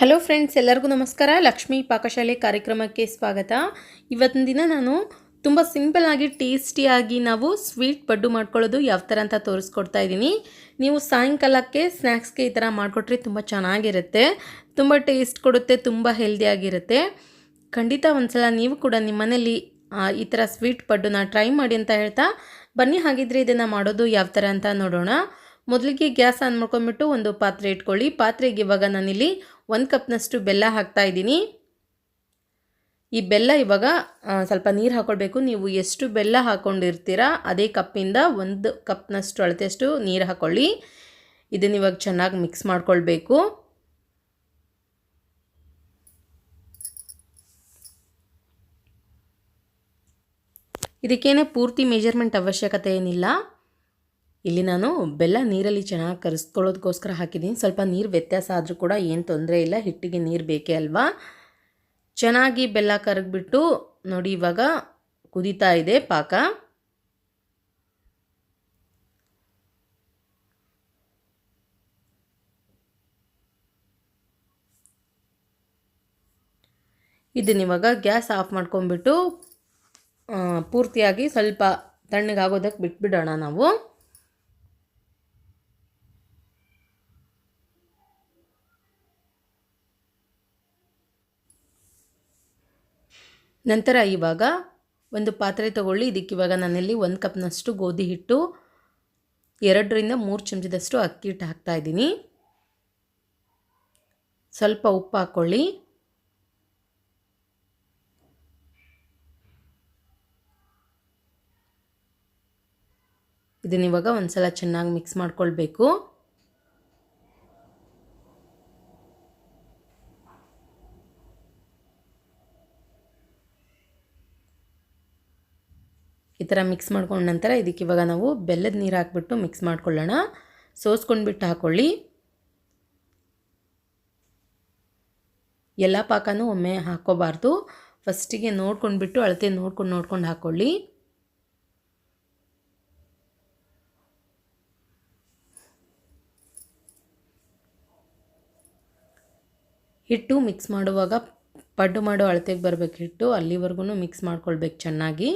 Hello friends ಎಲ್ಲರಿಗೂ ನಮಸ್ಕಾರ. ಲಕ್ಷ್ಮೀ ಪಾಕಶಾಲೆ ಕಾರ್ಯಕ್ರಮಕ್ಕೆ ಸ್ವಾಗತ. ಇವತ್ತಿನ ದಿನ ನಾನು ತುಂಬ ಸಿಂಪಲ್ಲಾಗಿ ಟೇಸ್ಟಿಯಾಗಿ ನಾವು ಸ್ವೀಟ್ ಪಡ್ಡು ಮಾಡ್ಕೊಳ್ಳೋದು ಯಾವ ಥರ ಅಂತ ತೋರಿಸ್ಕೊಡ್ತಾ ಇದ್ದೀನಿ. ನೀವು ಸಾಯಂಕಾಲಕ್ಕೆ ಸ್ನ್ಯಾಕ್ಸ್ಗೆ ಈ ಥರ ಮಾಡಿಕೊಟ್ರೆ ತುಂಬ ಚೆನ್ನಾಗಿರುತ್ತೆ. ತುಂಬ ಟೇಸ್ಟ್ ಕೊಡುತ್ತೆ, ತುಂಬ ಹೆಲ್ದಿಯಾಗಿರುತ್ತೆ ಖಂಡಿತ ಒಂದ್ಸಲ ನೀವು ಕೂಡ ನಿಮ್ಮ ಮನೇಲಿ ಈ ಥರ ಸ್ವೀಟ್ ಪಡ್ಡುನ ಟ್ರೈ ಮಾಡಿ ಅಂತ ಹೇಳ್ತಾ ಬನ್ನಿ. ಹಾಗಿದ್ರೆ ಇದನ್ನು ಮಾಡೋದು ಯಾವ ಥರ ಅಂತ ನೋಡೋಣ. ಮೊದಲಿಗೆ ಗ್ಯಾಸ್ ಆನ್ ಮಾಡ್ಕೊಂಡ್ಬಿಟ್ಟು ಒಂದು ಪಾತ್ರೆ ಇಟ್ಕೊಳ್ಳಿ. ಪಾತ್ರೆಗೆ ಇವಾಗ ನಾನಿಲ್ಲಿ ಒಂದು ಕಪ್ನಷ್ಟು ಬೆಲ್ಲ ಹಾಕ್ತಾ ಇದ್ದೀನಿ. ಈ ಬೆಲ್ಲ ಇವಾಗ ಸ್ವಲ್ಪ ನೀರು ಹಾಕ್ಕೊಳ್ಬೇಕು ನೀವು ಎಷ್ಟು ಬೆಲ್ಲ ಹಾಕ್ಕೊಂಡಿರ್ತೀರಾ ಅದೇ ಕಪ್ಪಿಂದ ಒಂದು ಕಪ್ನಷ್ಟು ಅಳತೆಯಷ್ಟು ನೀರು ಹಾಕ್ಕೊಳ್ಳಿ ಇದನ್ನ ಇವಾಗ ಚೆನ್ನಾಗಿ ಮಿಕ್ಸ್ ಮಾಡ್ಕೊಳ್ಬೇಕು. ಇದಕ್ಕೇನೆ ಪೂರ್ತಿ ಮೆಜರ್ಮೆಂಟ್ ಅವಶ್ಯಕತೆ ಏನಿಲ್ಲ. ಇಲ್ಲಿ ನಾನು ಬೆಲ್ಲ ನೀರಲ್ಲಿ ಚೆನ್ನಾಗಿ ಕರೆಸ್ಕೊಳ್ಳೋದಕ್ಕೋಸ್ಕರ ಹಾಕಿದ್ದೀನಿ. ಸ್ವಲ್ಪ ನೀರು ವ್ಯತ್ಯಾಸ ಆದರೂ ಕೂಡ ಏನು ತೊಂದರೆ ಇಲ್ಲ. ಹಿಟ್ಟಿಗೆ ನೀರು ಬೇಕೇ ಅಲ್ವಾ? ಚೆನ್ನಾಗಿ ಬೆಲ್ಲ ಕರಗಿಬಿಟ್ಟು ನೋಡಿ ಇವಾಗ ಕುದೀತಾ ಇದೆ ಪಾಕ. ಇದನ್ನಿವಾಗ ಗ್ಯಾಸ್ ಆಫ್ ಮಾಡ್ಕೊಂಡ್ಬಿಟ್ಟು ಪೂರ್ತಿಯಾಗಿ ಸ್ವಲ್ಪ ತಣ್ಣಗಾಗೋದಕ್ಕೆ ಬಿಟ್ಬಿಡೋಣ ನಾವು. ನಂತರ ಇವಾಗ ಒಂದು ಪಾತ್ರೆ ತಗೊಳ್ಳಿ. ಇದಕ್ಕೆ ಇವಾಗ ನಾನಲ್ಲಿ ಒಂದು ಕಪ್ನಷ್ಟು ಗೋಧಿ ಹಿಟ್ಟು, ಎರಡರಿಂದ ಮೂರು ಚಮಚದಷ್ಟು ಅಕ್ಕಿ ಹಿಟ್ಟು ಹಾಕ್ತಾ ಇದ್ದೀನಿ. ಸ್ವಲ್ಪ ಉಪ್ಪು ಹಾಕ್ಕೊಳ್ಳಿ ಇದನ್ನಿವಾಗ ಒಂದು ಸಲ ಚೆನ್ನಾಗಿ ಮಿಕ್ಸ್ ಮಾಡ್ಕೊಳ್ಬೇಕು. ಈ ಥರ ಮಿಕ್ಸ್ ಮಾಡ್ಕೊಂಡ ನಂತರ ಇದಕ್ಕೆ ಇವಾಗ ನಾವು ಬೆಲ್ಲದ ನೀರು ಹಾಕ್ಬಿಟ್ಟು ಮಿಕ್ಸ್ ಮಾಡ್ಕೊಳ್ಳೋಣ. ಸೋಸ್ಕೊಂಡ್ಬಿಟ್ಟು ಹಾಕ್ಕೊಳ್ಳಿ ಎಲ್ಲ ಪಾಕನೂ ಒಮ್ಮೆ ಹಾಕ್ಕೋಬಾರ್ದು. ಫಸ್ಟಿಗೆ ನೋಡ್ಕೊಂಡ್ಬಿಟ್ಟು ಅಳತೆ ನೋಡ್ಕೊಂಡು ನೋಡ್ಕೊಂಡು ಹಾಕ್ಕೊಳ್ಳಿ ಹಿಟ್ಟು ಮಿಕ್ಸ್ ಮಾಡುವಾಗ ಪಡ್ಡು ಮಾಡೋ ಅಳತೆಗೆ ಬರಬೇಕು ಹಿಟ್ಟು. ಅಲ್ಲಿವರೆಗೂ ಮಿಕ್ಸ್ ಮಾಡ್ಕೊಳ್ಬೇಕು ಚೆನ್ನಾಗಿ.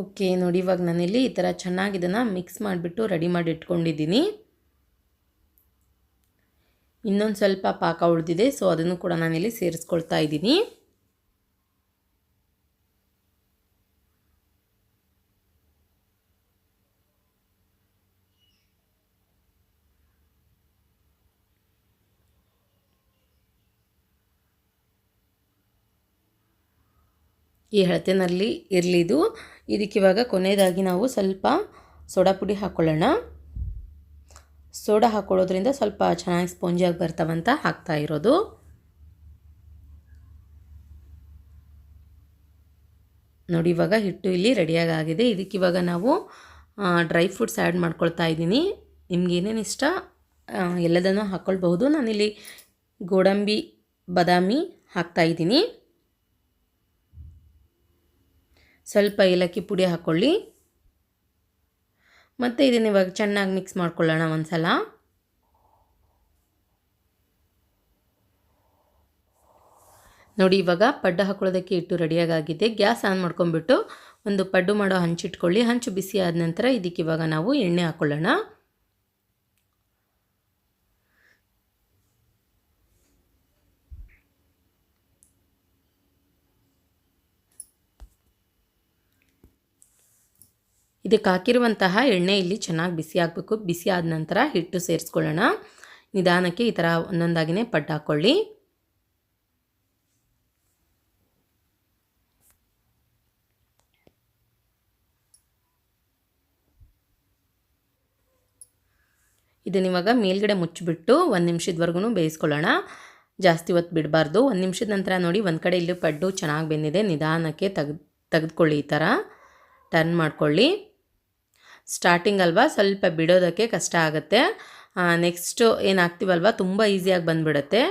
ಓಕೆ, ನೋಡಿ ಇವಾಗ ನಾನಿಲ್ಲಿ ಈ ಥರ ಚೆನ್ನಾಗಿ ಇದನ್ನು ಮಿಕ್ಸ್ ಮಾಡಿಬಿಟ್ಟು ರೆಡಿ ಮಾಡಿ ಇಟ್ಕೊಂಡಿದ್ದೀನಿ. ಇನ್ನೊಂದು ಸ್ವಲ್ಪ ಪಾಕ ಉಳಿದಿದೆ ಸೊ ಅದನ್ನು ಕೂಡ ನಾನಿಲ್ಲಿ ಸೇರಿಸ್ಕೊಳ್ತಾ ಇದ್ದೀನಿ. ಈ ಹಳತೆನಲ್ಲಿ ಇರಲಿದು. ಇದಕ್ಕಿವಾಗ ಕೊನೆಯದಾಗಿ ನಾವು ಸ್ವಲ್ಪ ಸೋಡಾ ಪುಡಿ ಹಾಕ್ಕೊಳ್ಳೋಣ ಸೋಡಾ ಹಾಕ್ಕೊಳ್ಳೋದ್ರಿಂದ ಸ್ವಲ್ಪ ಚೆನ್ನಾಗಿ ಸ್ಪಂಜಿಯಾಗಿ ಬರ್ತಾವಂತ ಹಾಕ್ತಾ ಇರೋದು. ನೋಡಿ, ಇವಾಗ ಹಿಟ್ಟು ಇಲ್ಲಿ ರೆಡಿಯಾಗಿ ಆಗಿದೆ. ಇದಕ್ಕೆ ಇವಾಗ ನಾವು ಡ್ರೈ ಫ್ರೂಟ್ಸ್ ಆ್ಯಡ್ ಮಾಡ್ಕೊಳ್ತಾ ಇದ್ದೀನಿ. ನಿಮ್ಗೆ ಏನೇನು ಇಷ್ಟ ಎಲ್ಲದನ್ನು ಹಾಕ್ಕೊಳ್ಬಹುದು ನಾನಿಲ್ಲಿ ಗೋಡಂಬಿ, ಬಾದಾಮಿ ಹಾಕ್ತಾ ಇದ್ದೀನಿ ಸ್ವಲ್ಪ ಏಲಕ್ಕಿ ಪುಡಿ ಹಾಕ್ಕೊಳ್ಳಿ ಮತ್ತು ಇದನ್ನು ಇವಾಗ ಚೆನ್ನಾಗಿ ಮಿಕ್ಸ್ ಮಾಡ್ಕೊಳ್ಳೋಣ ಒಂದು ಸಲ ನೋಡಿ, ಇವಾಗ ಪಡ್ಡು ಹಾಕೊಳ್ಳೋದಕ್ಕೆ ಇಟ್ಟು ರೆಡಿಯಾಗಿದೆ ಗ್ಯಾಸ್ ಆನ್ ಮಾಡ್ಕೊಂಡ್ಬಿಟ್ಟು ಒಂದು ಪಡ್ಡು ಮಾಡೋ ಹಂಚಿಟ್ಕೊಳ್ಳಿ ಹಂಚು ಬಿಸಿ ಆದ ನಂತರ ಇದಕ್ಕೆ ಇವಾಗ ನಾವು ಎಣ್ಣೆ ಹಾಕ್ಕೊಳ್ಳೋಣ ಇದಕ್ಕೆ ಹಾಕಿರುವಂತಹ ಎಣ್ಣೆ ಇಲ್ಲಿ ಚೆನ್ನಾಗಿ ಬಿಸಿ ಆಗಬೇಕು. ಬಿಸಿ ಆದ ನಂತರ ಹಿಟ್ಟು ಸೇರಿಸ್ಕೊಳ್ಳೋಣ. ನಿಧಾನಕ್ಕೆ ಈ ಥರ ಒಂದೊಂದಾಗಿನೇ ಪಡ್ಡು ಹಾಕ್ಕೊಳ್ಳಿ. ಇದನ್ನ ಇವಾಗ ಮೇಲ್ಗಡೆ ಮುಚ್ಚಿಬಿಟ್ಟು ಒಂದು ನಿಮಿಷದವರೆಗೂ ಬೇಯಿಸ್ಕೊಳ್ಳೋಣ. ಜಾಸ್ತಿ ಹೊತ್ತು ಬಿಡಬಾರ್ದು. ಒಂದು ನಿಮಿಷದ ನಂತರ ನೋಡಿ, ಒಂದು ಕಡೆ ಇಲ್ಲಿ ಪಡ್ಡು ಚೆನ್ನಾಗಿ ಬೆಂದಿದೆ. ನಿಧಾನಕ್ಕೆ ತೆಗ್ದು ತೆಗೆದುಕೊಳ್ಳಿ ಈ ಥರ. ಟರ್ನ್ ಮಾಡ್ಕೊಳ್ಳಿ. ಸ್ಟಾರ್ಟಿಂಗ್ ಅಲ್ವಾ? ಸ್ವಲ್ಪ ಬಿಡೋದಕ್ಕೆ ಕಷ್ಟ ಆಗುತ್ತೆ. ನೆಕ್ಸ್ಟು ಏನು ಹಾಕ್ತೀವಲ್ವ ತುಂಬ ಈಸಿಯಾಗಿ ಬಂದುಬಿಡುತ್ತೆ.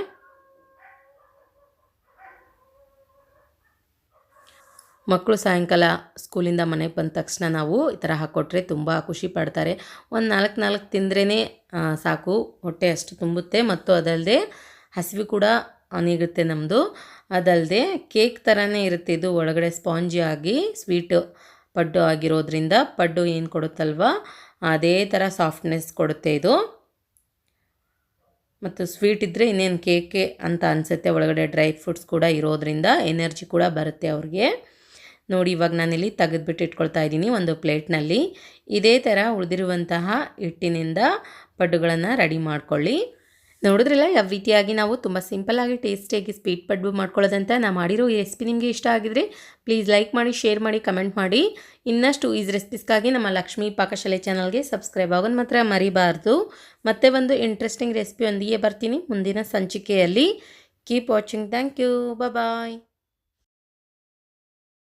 ಮಕ್ಕಳು ಸಾಯಂಕಾಲ ಸ್ಕೂಲಿಂದ ಮನೆಗೆ ಬಂದ ತಕ್ಷಣ ನಾವು ಈ ಥರ ಹಾಕ್ಕೊಟ್ರೆ ತುಂಬ ಖುಷಿ ಪಡ್ತಾರೆ. ಒಂದು ನಾಲ್ಕು ನಾಲ್ಕು ತಿಂದ್ರೇ ಸಾಕು. ಹೊಟ್ಟೆ ಅಷ್ಟು ತುಂಬುತ್ತೆ. ಮತ್ತು ಅದಲ್ಲದೆ ಹಸಿವು ಕೂಡ ನೀಗುತ್ತೆ ನಮ್ಮದು ಅದಲ್ಲದೆ ಕೇಕ್ ಥರನೇ ಇರುತ್ತೆ. ಇದು ಒಳಗಡೆ ಸ್ಪಾಂಜಿ ಆಗಿ ಸ್ವೀಟು ಪಡ್ಡು ಆಗಿರೋದ್ರಿಂದ ಪಡ್ಡು ಏನು ಕೊಡುತ್ತಲ್ವ? ಅದೇ ಥರ ಸಾಫ್ಟ್ನೆಸ್ ಕೊಡುತ್ತೆ ಇದು. ಮತ್ತು ಸ್ವೀಟ್ ಇದ್ದರೆ ಇನ್ನೇನು ಕೇಕೆ ಅಂತ ಅನಿಸುತ್ತೆ. ಒಳಗಡೆ ಡ್ರೈ ಫ್ರೂಟ್ಸ್ ಕೂಡ ಇರೋದ್ರಿಂದ ಎನರ್ಜಿ ಕೂಡ ಬರುತ್ತೆ ಅವ್ರಿಗೆ. ನೋಡಿ, ಇವಾಗ ನಾನಿಲ್ಲಿ ತೆಗೆದುಬಿಟ್ಟು ಇಟ್ಕೊಳ್ತಾ ಇದ್ದೀನಿ ಒಂದು ಪ್ಲೇಟ್ನಲ್ಲಿ ಇದೇ ಥರ ಉಳಿದಿರುವಂತಹ ಹಿಟ್ಟಿನಿಂದ ಪಡ್ಡುಗಳನ್ನು ರೆಡಿ ಮಾಡ್ಕೊಳ್ಳಿ. ನೋಡಿದ್ರಲ್ಲ, ಯಾವ ರೀತಿಯಾಗಿ ನಾವು ತುಂಬ ಸಿಂಪಲ್ಲಾಗಿ ಟೇಸ್ಟಿಯಾಗಿ ಸ್ವೀಟ್ ಪಡ್ಡು ಮಾಡ್ಕೊಳ್ಳೋದಂತ ನಾನು ಮಾಡಿರೋ ಈ ರೆಸಿಪಿ ನಿಮಗೆ ಇಷ್ಟ ಆಗಿದ್ರೆ ಪ್ಲೀಸ್ ಲೈಕ್ ಮಾಡಿ ಶೇರ್ ಮಾಡಿ ಕಮೆಂಟ್ ಮಾಡಿ. ಇನ್ನಷ್ಟು ಈಸ್ ರೆಸಿಪೀಸ್ಗಾಗಿ ನಮ್ಮ ಲಕ್ಷ್ಮೀ ಪಾಕಶಾಲೆ ಚಾನಲ್ಗೆ ಸಬ್ಸ್ಕ್ರೈಬ್ ಆಗೋದು ಮಾತ್ರ ಮರಿಬಾರ್ದು. ಮತ್ತೆ ಒಂದು ಇಂಟ್ರೆಸ್ಟಿಂಗ್ ರೆಸಿಪಿ ಒಂದಿಗೆ ಬರ್ತೀನಿ ಮುಂದಿನ ಸಂಚಿಕೆಯಲ್ಲಿ. Keep watching thank you bye